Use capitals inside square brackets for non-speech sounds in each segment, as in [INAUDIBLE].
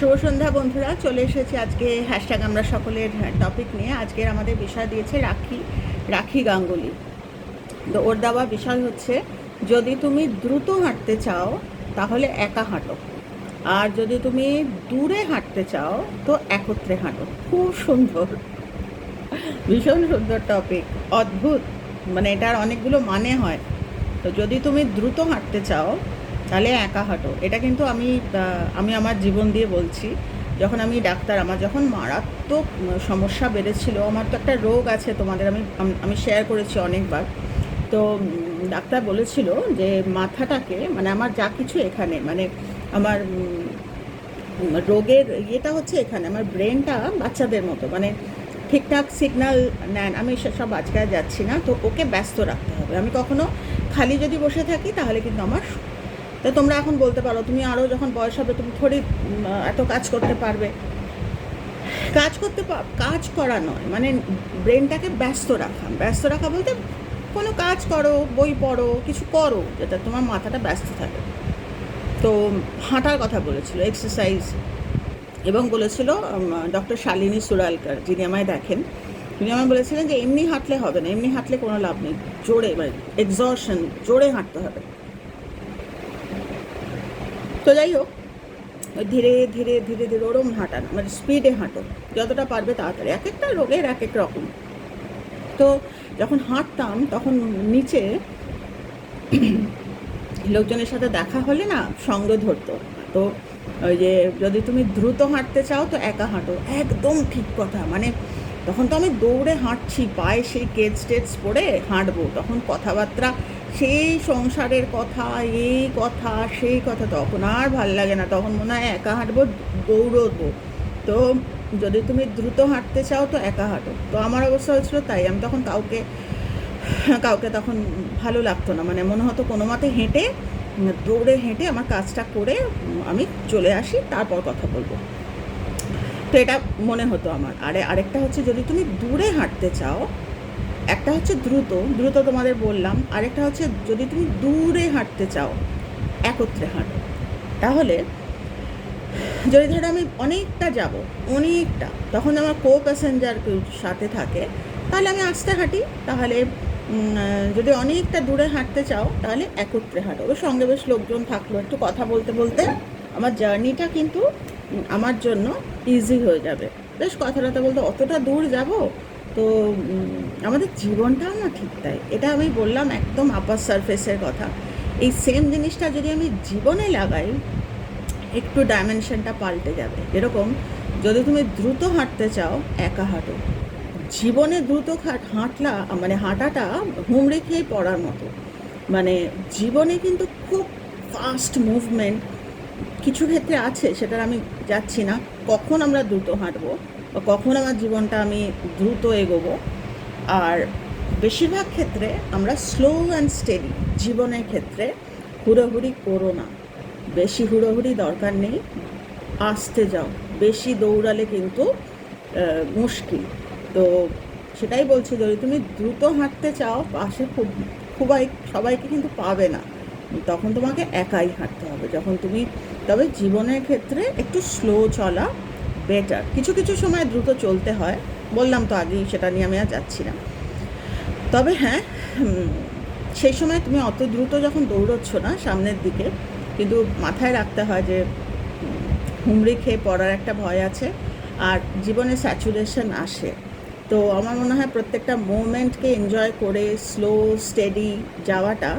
শুভ সন্ধ্যা বন্ধুরা, চলে এসেছি আজকে হ্যাশট্যাগ আমরা সকলের টপিক নিয়ে। আজকের আমাদের বিষয় দিয়েছে রাখি রাখি গাঙ্গুলি। তো ওর দেওয়া বিষয় হচ্ছে, যদি তুমি দ্রুত হাঁটতে চাও, তাহলে একা হাঁটো। আর যদি তুমি দূরে হাঁটতে চাও, তো একত্রে হাঁটো। খুব সুন্দর। ভীষণ সুন্দর টপিক অদ্ভুত। মানে এটার অনেকগুলো মানে হয়। তো যদি তুমি দ্রুত হাঁটতে চাও তাহলে একা হাঁটো। এটা কিন্তু আমি আমি আমার জীবন দিয়ে বলছি। যখন আমি ডাক্তার, আমার যখন মারাত্মক সমস্যা বেড়েছিল, আমার তো একটা রোগ আছে তোমাদের, আমি আমি শেয়ার করেছি অনেকবার। তো ডাক্তার বলেছিল যে মাথাটাকে মানে আমার যা কিছু এখানে মানে আমার রোগের ইয়েটা হচ্ছে এখানে, আমার ব্রেনটা বাচ্চাদের মতো মানে ঠিকঠাক সিগনাল নেন আমি সেসব আজকে যাচ্ছি না, তো ওকে ব্যস্ত রাখতে হবে। আমি কখনো খালি যদি বসে থাকি, তাহলে কিন্তু আমার তো তোমরা এখন বলতে পারো, তুমি আরও যখন বয়স হবে তুমি থোড়ি এত কাজ করতে পারবে। কাজ করতে কাজ করা নয় মানে ব্রেনটাকে ব্যস্ত রাখা। ব্যস্ত রাখা বলতে কোনো কাজ করো, বই পড়ো, কিছু করো, যাতে তোমার মাথাটা ব্যস্ত থাকে। তো হাঁটার কথা বলেছিল এক্সারসাইজ এবং বলেছিল ডক্টর শালিনী সুরালকার, যিনি আমায় দেখেন, তিনি আমায় বলেছিলেন যে, এমনি হাঁটলে হবে না, এমনি হাঁটলে কোনো লাভ নেই, জোরে মানে এক্সশন জোরে হাঁটতে হবে। তো যাই হোক, ধীরে ধীরে ধীরে ধীরে ওরম হাঁটা না মানে স্পিডে হাঁটো, যতটা পারবে তাড়াতাড়ি। এক একটা রোগের এক এক রকম। তো যখন হাঁটতাম, তখন নিচে লোকজনের সাথে দেখা হলে না, সঙ্গ ধরতো। তো ওই যে, যদি তুমি দ্রুত হাঁটতে চাও, তো একা হাঁটো। একদম ঠিক কথা। মানে তখন তো আমি দৌড়ে হাঁটছি, পায়ে সেই কেজ টেজ পরে হাঁটবো। তখন কথাবার্তা, সেই সংসারের কথা এই কথা সেই কথা তখন আর ভালো লাগে না। তখন মনে হয় একা হাঁটবো, দৌড়বো। তো যদি তুমি দ্রুত হাঁটতে চাও তো একা হাঁটো। তো আমার অবস্থা হয়েছিল তাই। আমি তখন কাউকে কাউকে তখন ভালো লাগতো না। মানে মনে হতো কোনো মতে হেঁটে, দৌড়ে হেঁটে আমার কাজটা করে আমি চলে আসি, তারপর কথা বলব। তো এটা মনে হতো আমার। আরে, আরেকটা হচ্ছে যদি তুমি দূরে হাঁটতে চাও, একটা হচ্ছে দ্রুত দ্রুত তোমাদের বললাম, আরেকটা হচ্ছে যদি তুমি দূরে হাঁটতে চাও, একত্রে হাঁটো। তাহলে যদি ধরো আমি অনেকটা যাব, অনেকটা, তখন আমার কো প্যাসেঞ্জার সাথে থাকে, তাহলে আমি আস্তে হাঁটি, তাহলে যদি অনেকটা দূরে হাঁটতে চাও, তাহলে একত্রে হাঁটো। সঙ্গে বেশ লোকজন থাকল একটু কথা বলতে বলতে। আমার জার্নিটা কিন্তু আমার জন্য ইজি হয়ে যাবে। বেশ কথা টথা বলতে অতটা দূর যাব, তো আমাদের জীবনটাও না ঠিক তাই। এটা আমি বললাম একদম আপার সারফেসের কথা। এই সেম জিনিসটা যদি আমি জীবনে লাগাই, একটু ডাইমেনশনটা পাল্টে যাবে। এরকম যদি তুমি দ্রুত হাঁটতে চাও, একা হাঁটো। জীবনে দ্রুত হাঁটলা মানে হাঁটাটা হুমড়ি খেয়ে পড়ার মতো। মানে জীবনে কিন্তু খুব ফাস্ট মুভমেন্ট কিছু ক্ষেত্রে আছে, সেটার আমি যাচ্ছি না। কখন আমরা দ্রুত হাঁটবো বা কখন আমার জীবনটা আমি দ্রুত এগোবো? আর বেশিরভাগ ক্ষেত্রে আমরা স্লো অ্যান্ড স্টেডি জীবনের ক্ষেত্রে হুড়োহুড়ি করো না। বেশি হুড়োহুড়ি দরকার নেই। আসতে যাও। বেশি দৌড়ালে কিন্তু মুশকিল। তো সেটাই বলছি, যদি তুমি দ্রুত হাঁটতে চাও, পাশে খুব, খুবই, সবাইকে কিন্তু পাবে না। তখন তোমাকে একাই হাঁটতে হবে। যখন তুমি, তবে জীবনের ক্ষেত্রে একটু স্লো চলা বেটার কিছু কিছু সময় দ্রুত চলতে হয়। বললাম তো আগেই, সেটা নিয়ে আমি আর যাচ্ছি না। তবে হ্যাঁ সেই সময় তুমি অত দ্রুত যখন দৌড়চ্ছ না সামনের দিকে, কিন্তু মাথায় রাখতে হয় যে হুমড়ি খেয়ে পড়ার একটা ভয় আছে আর জীবনে স্যাচুরেশন আসে। তো আমার মনে হয় প্রত্যেকটা মোমেন্টকে এনজয় করে স্লো স্টেডি যাওয়াটা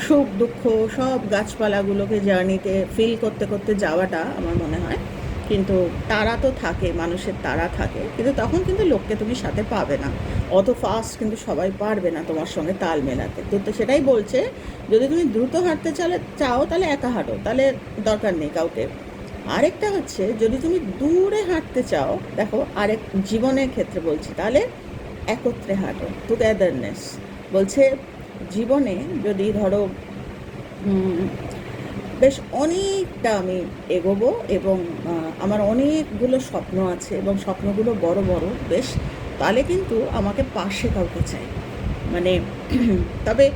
সুখ, দুঃখ, সব গাছপালাগুলোকে জার্নিতে ফিল করতে করতে যাওয়াটা আমার মনে হয়। কিন্তু তারা তো থাকে, মানুষের তারা থাকে। কিন্তু তখন কিন্তু লোককে তুমি সাথে পাবে না। অত ফাস্ট কিন্তু সবাই পারবে না তোমার সঙ্গে তাল মেলাতে। তো সেটাই বলছে, যদি তুমি দ্রুত হাঁটতে চালে, চাও তাহলে একা হাঁটো, তাহলে দরকার নেই কাউকে। আরেকটা হচ্ছে, যদি তুমি দূরে হাঁটতে চাও, দেখো আরেক জীবনের ক্ষেত্রে বলছি, তাহলে একত্রে হাঁটো টুগেদারনেস বলছে জীবনে যদি ধরো বেশ অনেকটা আমি এগোবো এবং আমার অনেকগুলো স্বপ্ন আছে এবং স্বপ্নগুলো বড় বড়, বেশ তাহলে কিন্তু আমাকে পাশে কাউকে চাই। মানে [CLEARS THROAT] তবে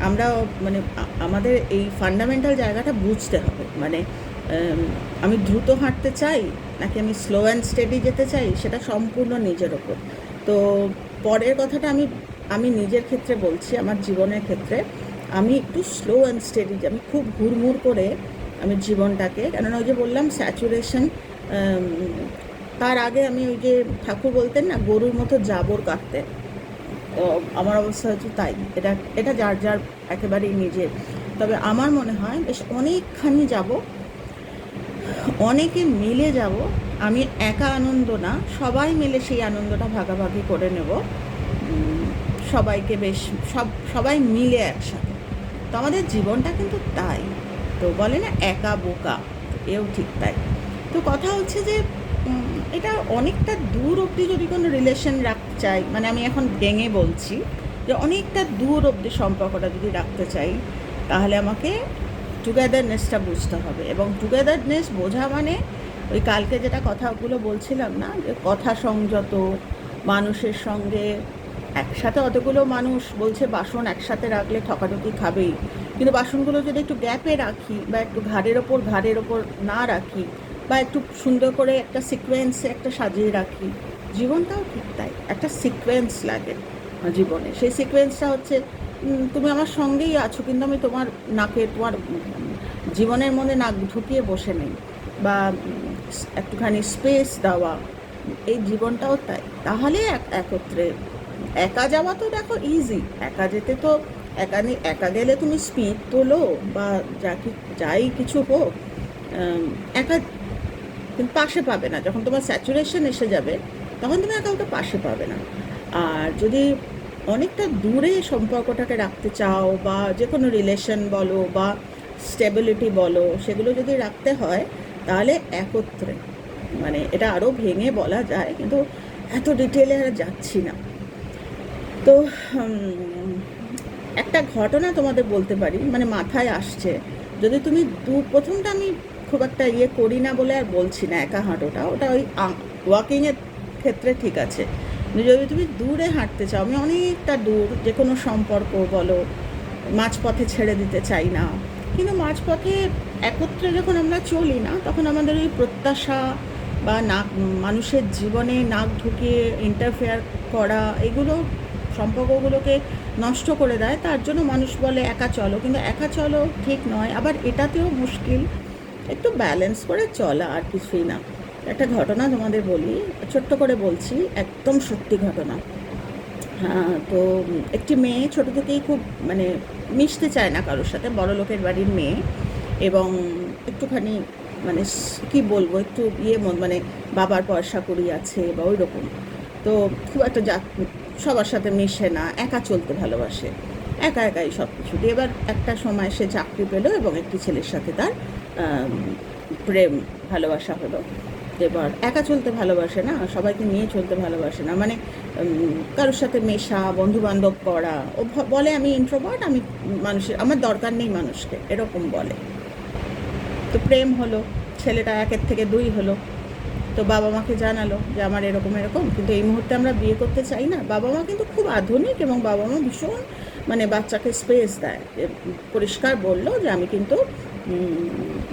আমরা মানে আমাদের এই ফান্ডামেন্টাল জায়গাটা বুঝতে হবে। মানে আমি দ্রুত হাঁটতে চাই নাকি আমি স্লো অ্যান্ড স্টেডি যেতে চাই, সেটা সম্পূর্ণ নিজের ওপর। তো, পরের কথাটা আমি আমি নিজের ক্ষেত্রে বলছি, আমার জীবনের ক্ষেত্রে, আমি একটু স্লো অ্যান্ড স্টেডি আমি খুব ঘুরমুর করে আমি জীবনটাকে, কেননা ওই যে বললাম স্যাচুরেশন তার আগে আমি ওই যে ঠাকুর বলতেন না, গরুর মতো জাবর কাটতে। আমার অবস্থা হচ্ছে তাই, এটা এটা যার যার একেবারেই নিজের। তবে আমার মনে হয় বেশ অনেকখানি যাব, অনেকে মিলে যাব, আমি একা আনন্দ না, সবাই মিলে সেই আনন্দটা ভাগাভাগি করে নেব। সবাইকে বেশ, সব, সবাই মিলে একসাথে। তো আমাদের জীবনটা কিন্তু তাই। তো বলে না, একা বোকা এও ঠিক তাই। তো কথা হচ্ছে যে এটা অনেকটা দূর অবধি যদি কোনো রিলেশন রাখতে চাই মানে আমি এখন ভেঙে বলছি, যে অনেকটা দূর অবধি সম্পর্কটা যদি রাখতে চাই, তাহলে আমাকে টুগেদারনেসটা বুঝতে হবে। এবং টুগেদারনেস বোঝা মানে ওই কালকে যেটা কথাগুলো বলছিলাম না, যে কথা সংযত, মানুষের সঙ্গে একসাথে অতগুলো মানুষ বলছে, বাসন একসাথে রাখলে ঠকাঠকি খাবেই। কিন্তু বাসনগুলো যদি একটু গ্যাপে রাখি বা একটু ঘাড়ের ওপর ঘাড়ের ওপর না রাখি বা একটু সুন্দর করে একটা সিকোয়েন্সে একটা সাজিয়ে রাখি, জীবনটাও ঠিক তাই, একটা সিকোয়েন্স লাগে জীবনে। সেই সিকোয়েন্সটা হচ্ছে তুমি আমার সঙ্গেই আছো, কিন্তু আমি তোমার নাকে, তোমার জীবনের মধ্যে নাক ঢুকিয়ে বসে নেই। বা একটুখানি স্পেস দেওয়া, এই জীবনটাও তাই। তাহলে এক- একত্রে একা যাওয়া তো দেখো ইজি একা যেতে তো, একা নি- একা গেলে তুমি স্পিড তোলো বা যা কি, যাই কিছু হোক একা তুমি পাশে পাবে না। যখন তোমার স্যাচুরেশন এসে যাবে, তখন তুমি আর কাউকে পাশে পাবে না। আর যদি অনেকটা দূরে সম্পর্কটাকে রাখতে চাও বা যে কোনো রিলেশন বলো বা স্টেবিলিটি বলো, সেগুলো যদি রাখতে হয়, তাহলে একত্রে। মানে এটা আরও ভেঙে বলা যায়, কিন্তু এত ডিটেলে আর যাচ্ছি না। তো একটা ঘটনা তোমাদের বলতে পারি মানে মাথায় আসছে। যদি তুমি দু, প্রথমটা আমি খুব একটা ইয়ে করি না বলে আর বলছি না, একা হাঁটোটা, ওটা ওই ওয়াকিংয়ের ক্ষেত্রে ঠিক আছে। যদি তুমি দূরে হাঁটতে চাও, আমি অনেকটা দূর যে কোনো সম্পর্ক বলো, মাঝপথে ছেড়ে দিতে চাই না, কিন্তু মাঝপথে একত্রে যখন আমরা চলি না, তখন আমাদের ওই প্রত্যাশা বা নাক, মানুষের জীবনে নাক ঢুকিয়ে ইন্টারফেয়ার করা, এগুলো সম্পর্কগুলোকে নষ্ট করে দেয়, তার জন্য মানুষ বলে একা চলো। কিন্তু একা চলো ঠিক নয়, আবার এটাতেও মুশকিল একটু ব্যালেন্স করে চলা আর কিছুই না। একটা ঘটনা তোমাদের বলি, ছোট্ট করে বলছি, একদম সত্যি ঘটনা। হ্যাঁ তো একটি মেয়ে ছোট থেকেই খুব মানে মিশতে চায় না কারোর সাথে, বড় লোকের বাড়ির মেয়ে এবং একটুখানি মানে কি বলব, একটু ইয়ে মানে বাবার পয়সা করি আছে বা ওই রকম তো খুব একটা যা, সবার সাথে মিশে না, একা চলতে ভালোবাসে। একা একাই সব কিছু দিয়ে। এবার একটা সময় সে চাকরি পেল এবং একটি ছেলের সাথে তার প্রেম, ভালোবাসা হলো। এবার একা চলতে ভালোবাসে না, সবাইকে নিয়ে চলতে ভালোবাসে না। মানে কারোর সাথে মেশা বন্ধু বান্ধব করা, ও বলে আমি ইন্ট্রোভার্ট আমি মানুষের, আমার দরকার নেই মানুষকে, এরকম বলে। তো প্রেম হলো, ছেলেটা একের থেকে দুই হলো। তো বাবা মাকে জানালো যে আমার এরকম এরকম, কিন্তু এই মুহূর্তে আমরা বিয়ে করতে চাই না। বাবা মা কিন্তু খুব আধুনিক এবং বাবা মা ভীষণ মানে বাচ্চাকে স্পেস দেয়। পরিষ্কার বলল যে আমি কিন্তু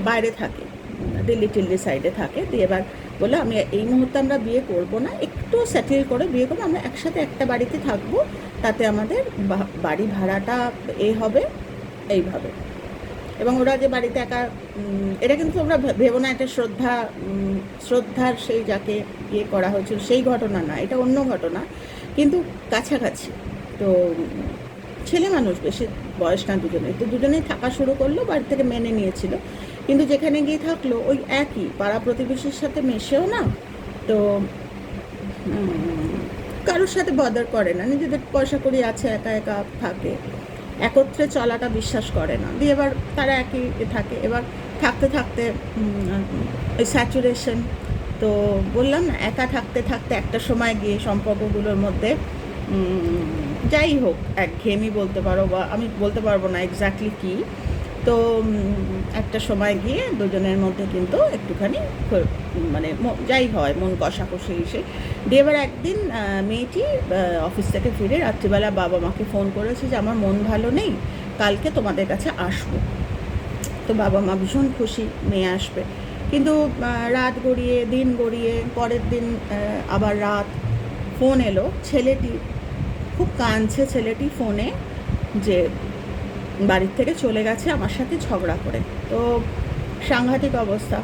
বাইরে থাকি, দিল্লি টিল্লি সাইডে থাকে। দিয়ে এবার বলল, আমি এই মুহূর্তে আমরা বিয়ে করব না, একটু সেটেল করে বিয়ে করব। আমরা একসাথে একটা বাড়িতে থাকব। তাতে আমাদের বাড়ি ভাড়াটা এ হবে, এইভাবে। এবং ওরা যে বাড়িতে একা এটা কিন্তু তোমরা ভে- ভেবো না একটা শ্রদ্ধা শ্রদ্ধার সেই যাকে ইয়ে করা হয়েছিল, সেই ঘটনা না, এটা অন্য ঘটনা, কিন্তু কাছাকাছি। তো, ছেলে মানুষ বেশি, বয়স না দুজনে তো দুজনেই থাকা শুরু করল, বাড়ি থেকে মেনে নিয়েছিল। কিন্তু যেখানে গিয়ে থাকল, ওই একই, পাড়া প্রতিবেশীর সাথে মেশেও না। তো কারোর সাথে বদার করে না, নিজেদের পয়সা করি আছে, একা একা থাকে। একত্রে চলাটা বিশ্বাস করে না। দিয়ে এবার তারা একই থাকে। এবার থাকতে থাকতে ওই স্যাচুরেশন তো বললাম না, একা থাকতে থাকতে একটা সময় গিয়ে সম্পর্কগুলোর মধ্যে যাই হোক এক ঘেমি বলতে পারো বা আমি বলতে পারব না এক্স্যাক্টলি কী। তো একটা সময় গিয়ে দুজনের মধ্যে কিন্তু একটুখানি মানে যাই হয়, মন কষাকষি এসে। দিয়ে এবার একদিন মেয়েটি অফিস থেকে ফিরে রাত্রিবেলা বাবা মাকে ফোন করেছে যে, আমার মন ভালো নেই, কালকে তোমাদের কাছে আসব। তো বাবা মা ভীষণ খুশি, মেয়ে আসবে। কিন্তু রাত গড়িয়ে, দিন গড়িয়ে, পরের দিন আবার রাত ফোন এলো। ছেলেটি, খুব কাঁদছে ছেলেটি ফোনে যে বাড়ির থেকে চলে গেছে আমার সাথে ঝগড়া করে। তো সাংঘাতিক অবস্থা।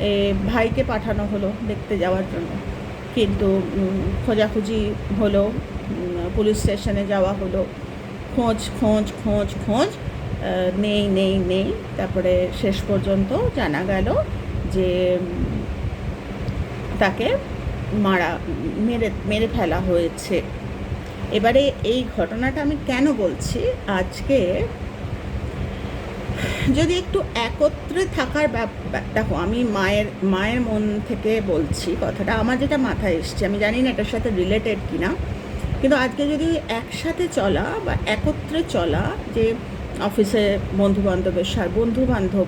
এ ভাইকে পাঠানো হলো দেখতে যাওয়ার জন্য। কিন্তু খোঁজাখুঁজি হলো পুলিশ স্টেশনে যাওয়া হলো। খোঁজ খোঁজ খোঁজ খোঁজ নেই নেই নেই। তারপরে শেষ পর্যন্ত জানা গেল যে তাকে মারা, মেরে মেরে ফেলা হয়েছে। এবারে এই ঘটনাটা আমি কেন বলছি? আজকে যদি একটু একত্রে থাকার দেখো আমি মায়ের মায়ের মন থেকে বলছি কথাটা, আমার যেটা মাথায় এসছে, আমি জানি না এটার সাথে রিলেটেড কি না কিন্তু আজকে যদি একসাথে চলা বা একত্রে চলা যে অফিসে বন্ধু বান্ধবের সাথে বন্ধু বান্ধব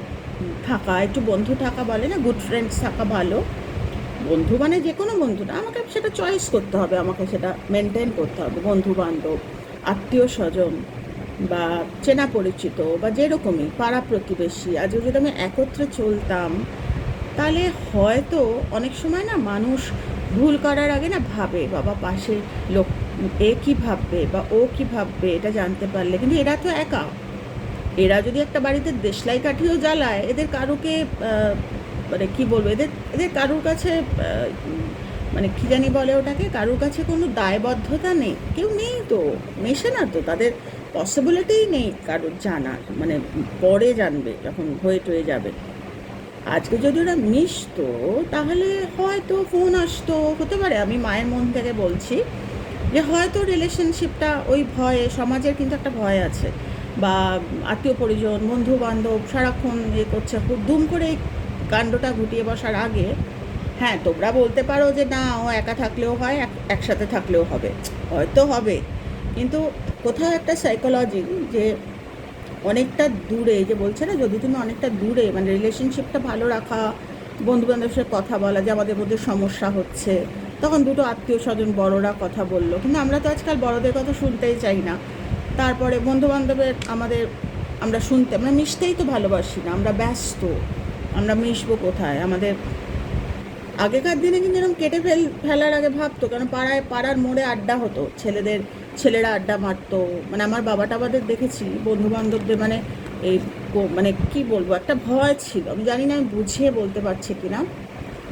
থাকা, একটু বন্ধু থাকা বলে না গুড ফ্রেন্ডস থাকা ভালো, বন্ধু মানে যে কোনো বন্ধু না, আমাকে সেটা চয়েস করতে হবে, আমাকে সেটা মেনটেন করতে হবে বন্ধু বান্ধব আত্মীয় স্বজন বা চেনা পরিচিত বা যেরকমই পাড়া প্রতিবেশী আজকে যদি আমি একত্রে চলতাম, তাহলে হয়তো অনেক সময় না মানুষ ভুল করার আগে না ভাবে, বাবা পাশে লোক, এ কী ভাববে বা ও কী ভাববে এটা জানতে পারলে। কিন্তু এরা তো একা। এরা যদি একটা বাড়িতে দেশলাই কাঠিও জ্বালায়, এদের কারুকে মানে কি বলব, এদের এদের কারুর কাছে মানে কি জানি বলে ওটাকে, কারুর কাছে কোনো দায়বদ্ধতা নেই। কেউ নেই তো, মেশে না তো, তাদের পসিবিলিটিই নেই কারুর জানার। মানে পরে জানবে, যখন হয়ে টয়ে যাবে। আজকে যদি ওরা মিশতো, তাহলে হয়তো ফোন আসতো। হতে পারে, আমি মায়ের মন থেকে বলছি যে, হয়তো রিলেশনশিপটা ওই ভয়ে, সমাজের কিন্তু একটা ভয় আছে। বা আত্মীয় পরিজন বন্ধু বান্ধব সারাক্ষণ এ করছে খুব দুম করে এই কাণ্ডটা ঘটিয়ে বসার আগে হ্যাঁ তোমরা বলতে পারো যে, না, ও একা থাকলেও হয়, এক- একসাথে থাকলেও হবে। হয়তো হবে। কিন্তু কোথাও একটা সাইকোলজি যে অনেকটা দূরে, যে বলছে না, যদি তুমি অনেকটা দূরে মানে রিলেশনশিপটা ভালো রাখা বন্ধু বান্ধবের সাথে কথা বলা, যে আমাদের মধ্যে সমস্যা হচ্ছে, তখন দুটো আত্মীয় স্বজন বড়রা কথা বলল। কিন্তু আমরা তো আজকাল বড়দের কথা শুনতেই চাই না। তারপরে বন্ধু বান্ধবের আমাদের, আমরা শুনতে, আমরা মিশতেই তো ভালোবাসি না, আমরা ব্যস্ত, আমরা মিশবো কোথায়? আমাদের আগেকার দিনে কিন্তু এরকম কেটে ফেল, ফেলার আগে ভাবতো, কেন পাড়ায়, পাড়ার মোড়ে আড্ডা হতো, ছেলেদের ছেলেরা আড্ডা মারতো। মানে আমার বাবা টাবাদের দেখেছি বন্ধু বান্ধবদের মানে এই মানে কি বলব, একটা ভয় ছিল। আমি জানি না, আমি বুঝিয়ে বলতে পারছি কিনা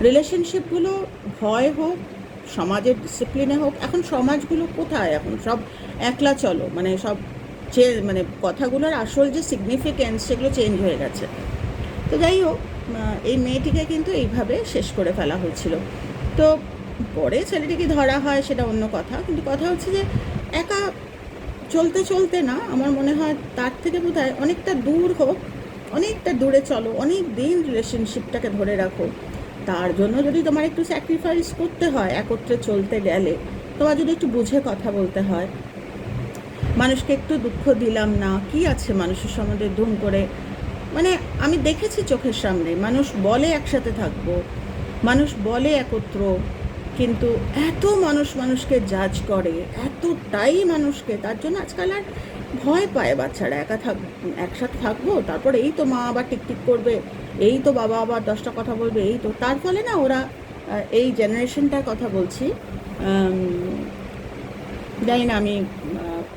রিলেশনশিপগুলো ভয় হোক, সমাজের ডিসিপ্লিনে হোক, এখন সমাজগুলো কোথায় এখন? সব একলা চলো মানে সব চে মানে কথাগুলোর আসল যে সিগনিফিকেন্স সেগুলো চেঞ্জ হয়ে গেছে। তো যাই হোক এই মেয়েটিকে কিন্তু এইভাবে শেষ করে ফেলা হয়েছিল। তো পরে ছেলেটিকে ধরা হয়, সেটা অন্য কথা। কিন্তু কথা হচ্ছে যে একা চলতে চলতে না, আমার মনে হয় তার থেকে বোধ হয় অনেকটা দূর হোক, অনেকটা দূরে চলো, অনেক দিন রিলেশনশিপটাকে ধরে রাখো। তার জন্য যদি তোমার একটু স্যাক্রিফাইস করতে হয়, একত্রে চলতে গেলে, তোমার যদি একটু বুঝে কথা বলতে হয়, মানুষকে একটু দুঃখ দিলাম না, কি আছে মানুষের সম্বন্ধে ধুম করে? মানে আমি দেখেছি চোখের সামনে, মানুষ বলে একসাথে থাকব, মানুষ বলে একত্র কিন্তু এত মানুষ মানুষকে জাজ করে, এতটাই মানুষকে, তার জন্য আজকাল আর ভয় পায় বাচ্চারা, একা থাক, একসাথে থাকব, তারপর এই তো মা আবার টিকটিক করবে, এই তো বাবা আবার দশটা কথা বলবে, এই তো, তার ফলে না ওরা এই জেনারেশনটার কথা বলছি জানি না আমি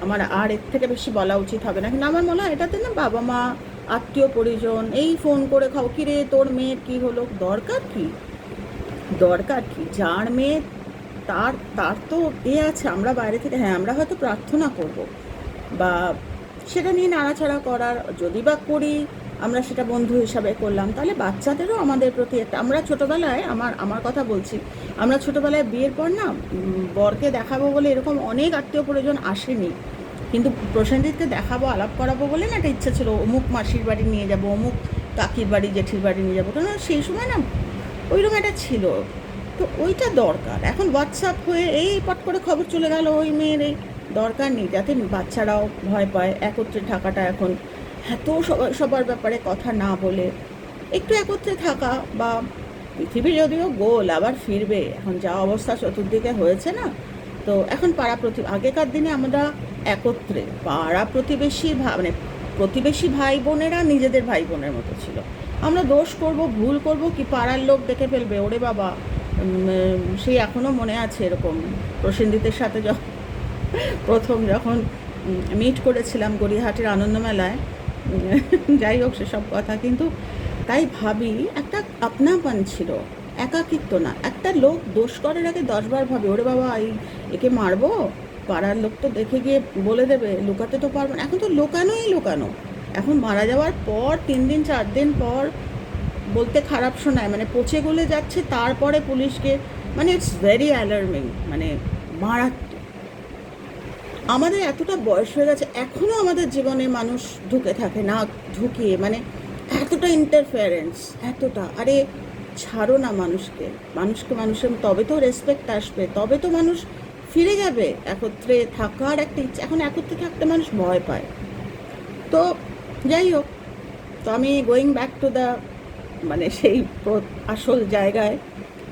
আমার আর এর থেকে বেশি বলা উচিত হবে না, কিন্তু আমার মনে হয় এটাতে না বাবা মা, আত্মীয় পরিজন, এই ফোন করে খাও, কিরে তোর মেয়ের কি হলো, দরকার কি? দরকার কি? যার মেয়ে, তার তার তো এ আছে, আমরা বাইরে থেকে হ্যাঁ আমরা হয়তো প্রার্থনা করব। বা সেটা নিয়ে নাড়াচাড়া করার, যদি বা করি, আমরা সেটা বন্ধু হিসাবে করলাম, তাহলে বাচ্চাদেরও আমাদের প্রতি একটা, আমরা ছোটোবেলায়, আমার আমার কথা বলছি, আমরা ছোটোবেলায় বিয়ের পর না বরকে দেখাবো বলে এরকম অনেক আত্মীয় পরিজন আসেনি। কিন্তু প্রসেনজিৎকে দেখাবো, আলাপ করাবো বলে না একটা ইচ্ছা ছিল, অমুক মাসির বাড়ি নিয়ে যাব, অমুক কাকির বাড়ি, জেঠির বাড়ি নিয়ে যাব। কেন সেই সময় না ওইরকম একটা ছিল। তো ওইটা দরকার। এখন হোয়াটসঅ্যাপ হয়ে এই পট করে খবর চলে গেল ওই মেয়ের। এই দরকার নেই, যাতে বাচ্চারাও ভয় পায়। একত্রে থাকাটা এখন এত সবার ব্যাপারে কথা না বলে। একটু একত্রে থাকা বা পৃথিবী যদিও গোল, আবার ফিরবে। এখন যা অবস্থা চতুর্দিকে হয়েছে না, তো এখন পাড়া প্রতি, আগেকার দিনে আমরা একত্রে পাড়া প্রতিবেশী মানে প্রতিবেশী ভাই বোনেরা নিজেদের ভাই বোনের মতো ছিল। আমরা দোষ করব, ভুল করব কি পাড়ার লোক দেখে ফেলবে? ওরে বাবা। সেই এখনও মনে আছে এরকম প্রসেনজিতের সাথে যখন, প্রথম যখন মিট করেছিলাম গড়িয়াহাটের আনন্দমেলায়। যাই হোক সেসব কথা, কিন্তু তাই ভাবি একটা আপনাপন ছিল, একাকিত্ব না, একটা লোক দোষ করার আগে দশবার ভাবে, ওরে বাবা, এই একে মারবো? পাড়ার লোক তো দেখে গিয়ে বলে দেবে, লুকাতে তো পারব না। এখন তো লুকানোই লুকানো। এখন মারা যাওয়ার পর তিন দিন, চার দিন পর বলতে খারাপ শোনায়। মানে পচে গলে যাচ্ছে, তারপরে পুলিশকে মানে ইটস ভেরি অ্যালার্মিং মানে মারাত্মক। আমাদের এতটা বয়স হয়ে গেছে এখনও আমাদের জীবনে মানুষ ঢুকে থাকে, না ঢুকিয়ে মানে এতটা ইন্টারফেয়ারেন্স এতটা। আরে, ছাড়ো না মানুষকে। মানুষকে মানুষের তবে তো রেসপেক্ট আসবে, তবে তো মানুষ ফিরে যাবে। একত্রে থাকার একটা ইচ্ছা, এখন একত্রে থাকতে মানুষ ভয় পায়। তো যাই হোক, তো আমি গোয়িং ব্যাক টু দ্য মানে সেই আসল জায়গায়।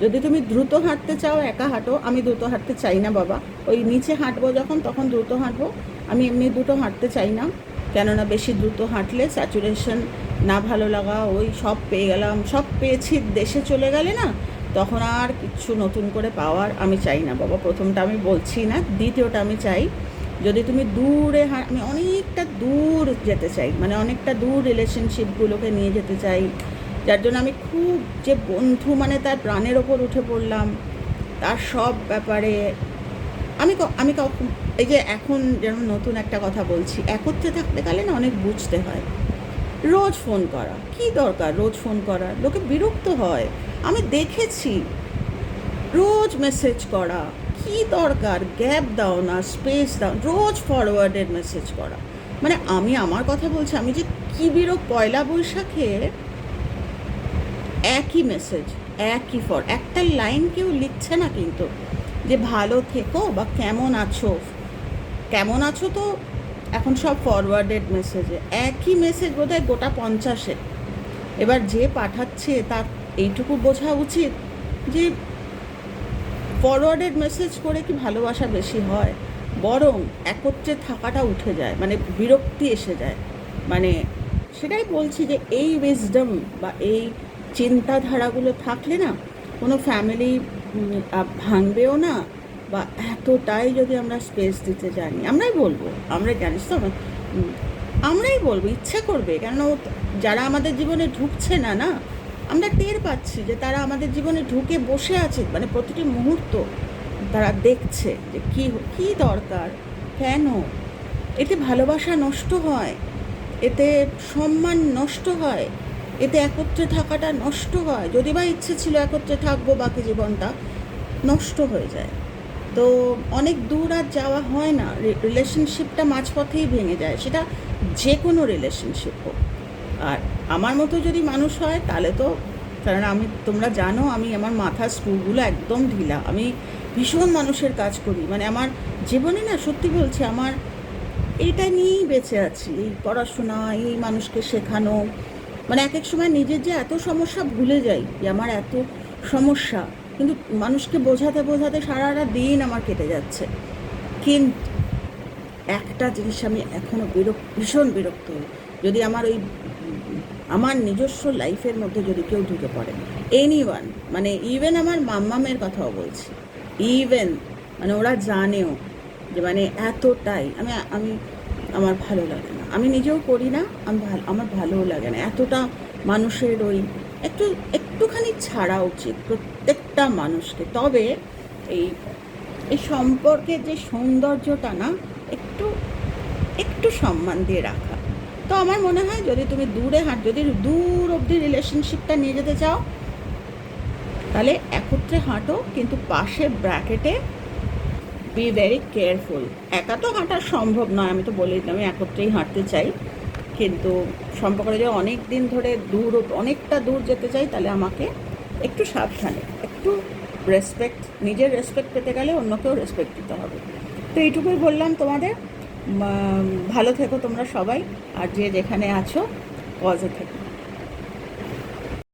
যদি তুমি দ্রুত হাঁটতে চাও, একা হাঁটো, আমি দ্রুত হাঁটতে চাই না বাবা। ওই নিচে হাঁটবো যখন, তখন দ্রুত হাঁটবো। আমি এমনি দ্রুত হাঁটতে চাই না। কেননা বেশি দ্রুত হাঁটলে স্যাচুরেশন না ভালো লাগা, ওই সব পেয়ে গেলাম, সব পেয়েছি, দেশে চলে গেলে না, তখন আর কিচ্ছু নতুন করে পাওয়ার আমি চাই না বাবা। প্রথমটা আমি বলছি না, দ্বিতীয়টা আমি চাই যদি তুমি দূরে আমি অনেকটা দূর যেতে চাই মানে অনেকটা দূর রিলেশনশিপগুলোকে নিয়ে যেতে চাই, যার জন্য আমি খুব যে বন্ধু মানে তার প্রাণের ওপর উঠে পড়লাম, তার সব ব্যাপারে আমি আমি এই যে এখন যেমন নতুন একটা কথা বলছি, একত্রে থাকতে গেলে না অনেক বুঝতে হয়। রোজ ফোন করা, কি দরকার রোজ ফোন করা? লোকে বিরক্ত হয়। আমি দেখেছি, রোজ মেসেজ করা। কি দরকার? গ্যাপ দাও না স্পেস দাও, রোজ ফরওয়ার্ডের মেসেজ করা। মানে আমি আমার কথা বলছি, আমি যে কি বিরক পয়লা বৈশাখে একই মেসেজ একই ফর একটা লাইন কেউ লিখছে না কিন্তু, যে ভালো থেকো বা কেমন আছো? কেমন আছো তো এখন সব ফরওয়ার্ডেড মেসেজে একই মেসেজ বোধহয় গোটা পঞ্চাশে। এবার যে পাঠাচ্ছে তার এইটুকু বোঝা উচিত যে ফরওয়ার্ডেড মেসেজ করে কি ভালোবাসা বেশি হয়? বরং একত্রে থাকাটা উঠে যায় মানে বিরক্তি এসে যায়। মানে সেটাই বলছি যে এই উইজডম বা এই চিন্তাধারাগুলো থাকলে না কোনো ফ্যামিলি ভাঙবেও না বা এতটাই যদি আমরা স্পেস দিতে জানি, আমরাই বলব আমরা জানিস তো আমরাই বলব, ইচ্ছা করবে। কেন যারা আমাদের জীবনে ঢুকছে না না আমরা টের পাচ্ছি যে তারা আমাদের জীবনে ঢুকে বসে আছে মানে প্রতিটি মুহূর্ত তারা দেখছে যে কী কী দরকার, কেন? এতে ভালোবাসা নষ্ট হয়, এতে সম্মান নষ্ট হয়, এতে একত্রে থাকাটা নষ্ট হয়। যদি বা ইচ্ছে ছিল একত্রে থাকব, বাকি জীবনটা নষ্ট হয়ে যায়। তো অনেক দূর আর যাওয়া হয় না। রিলেশনশিপটা মাঝপথেই ভেঙে যায়। সেটা যে কোনো রিলেশনশিপ হোক। আর আমার মতো যদি মানুষ হয়, তাহলে তো, কারণ আমি, তোমরা জানো আমি আমার মাথার স্ক্রুগুলো একদম ঢিলা। আমি ভীষণ মানুষের কাজ করি। মানে আমার জীবনে না, সত্যি বলছি, আমার এটা নিয়েই বেঁচে আছি। এই পড়াশোনা, এই মানুষকে শেখানো। মানে এক এক সময় নিজের যে এত সমস্যা ভুলে যাই, যে আমার এত সমস্যা। কিন্তু মানুষকে বোঝাতে বোঝাতে সারাটা দিন আমার কেটে যাচ্ছে। কিন্তু একটা জিনিস আমি এখনও বিরক্ত, ভীষণ বিরক্ত যদি আমার ওই আমার নিজস্ব লাইফের মধ্যে যদি কেউ ঢুকে পড়ে এনি ওয়ান মানে ইভেন আমার মাম্মামের কথাও বলছি ইভেন মানে ওরা জানেও যে মানে এতটাই, আমি আমি, আমার ভালো লাগে না। আমি নিজেও করি না, আমি ভালো, আমার ভালোও লাগে না। এতটা মানুষের ওই একটু, একটুখানি ছাড়া উচিত প্রত্যেকটা মানুষকে। তবে এই এই সম্পর্কের যে সৌন্দর্যটা না, একটু একটু সম্মান দিয়ে রাখা। তো আমার মনে হয় যদি তুমি দূরে হাঁট, যদি দূর অবধি রিলেশনশিপটা নিয়ে যেতে চাও, তাহলে একত্রে হাঁটো, কিন্তু পাশে ব্র্যাকেটে বি ভেরি কেয়ারফুল একা তো হাঁটা সম্ভব নয়, আমি তো বলেই আমি একত্রেই হাঁটতে চাই। কিন্তু সম্পর্কে যদি অনেক দিন ধরে দূর অনেকটা দূর যেতে চাই, তাহলে আমাকে একটু সাবধানে, একটু রেসপেক্ট নিজের রেসপেক্ট পেতে গেলে অন্যকেও রেসপেক্ট দিতে হবে। তো এইটুকুই বললাম তোমাদের। ভালো থেকো তোমরা সবাই আর যে যেখানে আছো পজে থেকো।